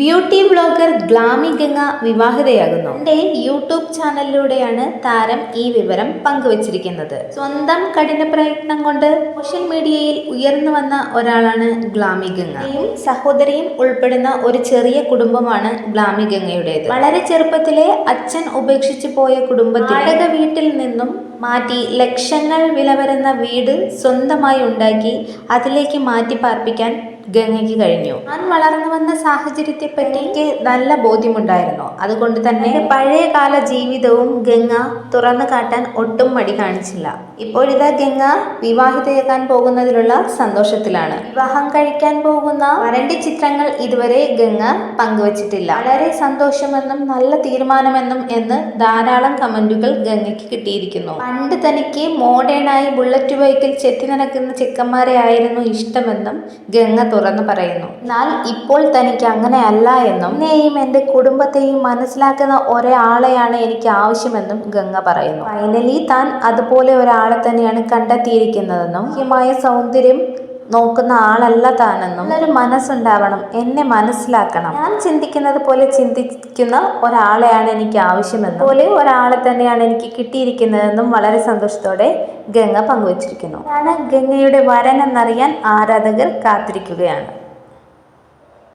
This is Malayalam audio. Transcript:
ബ്യൂട്ടി വ്ളോഗർ ഗ്ലാമി ഗംഗ വിവാഹിതയാകുന്നു. എന്റെ യൂട്യൂബ് ചാനലിലൂടെയാണ് താരം ഈ വിവരം പങ്കുവച്ചിരിക്കുന്നത്. സ്വന്തം കഠിന പ്രയത്നം കൊണ്ട് സോഷ്യൽ മീഡിയയിൽ ഉയർന്നു വന്ന ഒരാളാണ് ഗ്ലാമി ഗംഗ. യും സഹോദരിയും ഉൾപ്പെടുന്ന ഒരു ചെറിയ കുടുംബമാണ് ഗ്ലാമി ഗംഗയുടേത്. വളരെ ചെറുപ്പത്തിലെ അച്ഛൻ ഉപേക്ഷിച്ചു പോയ കുടുംബത്തിൽ വീട്ടിൽ നിന്നും മാറ്റി ലക്ഷങ്ങൾ വില വരുന്ന വീട് സ്വന്തമായി ഉണ്ടാക്കി അതിലേക്ക് മാറ്റി പാർപ്പിക്കാൻ ഗംഗയ്ക്ക് കഴിഞ്ഞു. താൻ വളർന്നു വന്ന സാഹചര്യത്തെപ്പറ്റി എനിക്ക് നല്ല ബോധ്യമുണ്ടായിരുന്നു. അതുകൊണ്ട് തന്നെ പഴയ കാല ജീവിതവും ഗംഗ തുറന്നു കാട്ടാൻ ഒട്ടും മടി കാണിച്ചില്ല. ഇപ്പോഴിതാ ഗംഗ വിവാഹിതയാക്കാൻ പോകുന്നതിലുള്ള സന്തോഷത്തിലാണ്. വിവാഹം കഴിക്കാൻ പോകുന്ന വരന്റെ ചിത്രങ്ങൾ ഇതുവരെ ഗംഗ പങ്കുവച്ചിട്ടില്ല. വളരെ സന്തോഷമെന്നും നല്ല തീരുമാനമെന്നും എന്ന് ധാരാളം കമന്റുകൾ ഗംഗയ്ക്ക് കിട്ടിയിരിക്കുന്നു. പണ്ട് തനിക്ക് മോഡേണായി ബുള്ളറ്റ് ബൈക്കിൽ ചെത്തി നടക്കുന്ന ചെക്കന്മാരെ ആയിരുന്നു ഇഷ്ടമെന്നും ഗംഗ തുറന്നു പറയുന്നു. എന്നാൽ ഇപ്പോൾ തനിക്ക് അങ്ങനെ അല്ല എന്നും എന്നെയും എന്റെ കുടുംബത്തെയും മനസ്സിലാക്കുന്ന ഒരാളെയാണ് എനിക്ക് ആവശ്യമെന്നും ഗംഗ പറയുന്നു. ഫൈനലി താൻ അതുപോലെ ഒരാളെ തന്നെയാണ് കണ്ടെത്തിയിരിക്കുന്നതെന്നും മുഖ്യമായ സൗന്ദര്യം നോക്കുന്ന ആളല്ല താനെന്നും നല്ലൊരു മനസ്സുണ്ടാവണം എന്നെ മനസ്സിലാക്കണം. ഞാൻ ചിന്തിക്കുന്നത് പോലെ ചിന്തിക്കുന്ന ഒരാളെയാണ് എനിക്ക് ആവശ്യമെന്നും പോലെ ഒരാളെ തന്നെയാണ് എനിക്ക് കിട്ടിയിരിക്കുന്നതെന്നും വളരെ സന്തോഷത്തോടെ ഗംഗ പങ്കുവച്ചിരിക്കുന്നു. ആണ് ഗംഗയുടെ വരൻ എന്നറിയാൻ ആരാധകർ കാത്തിരിക്കുകയാണ്.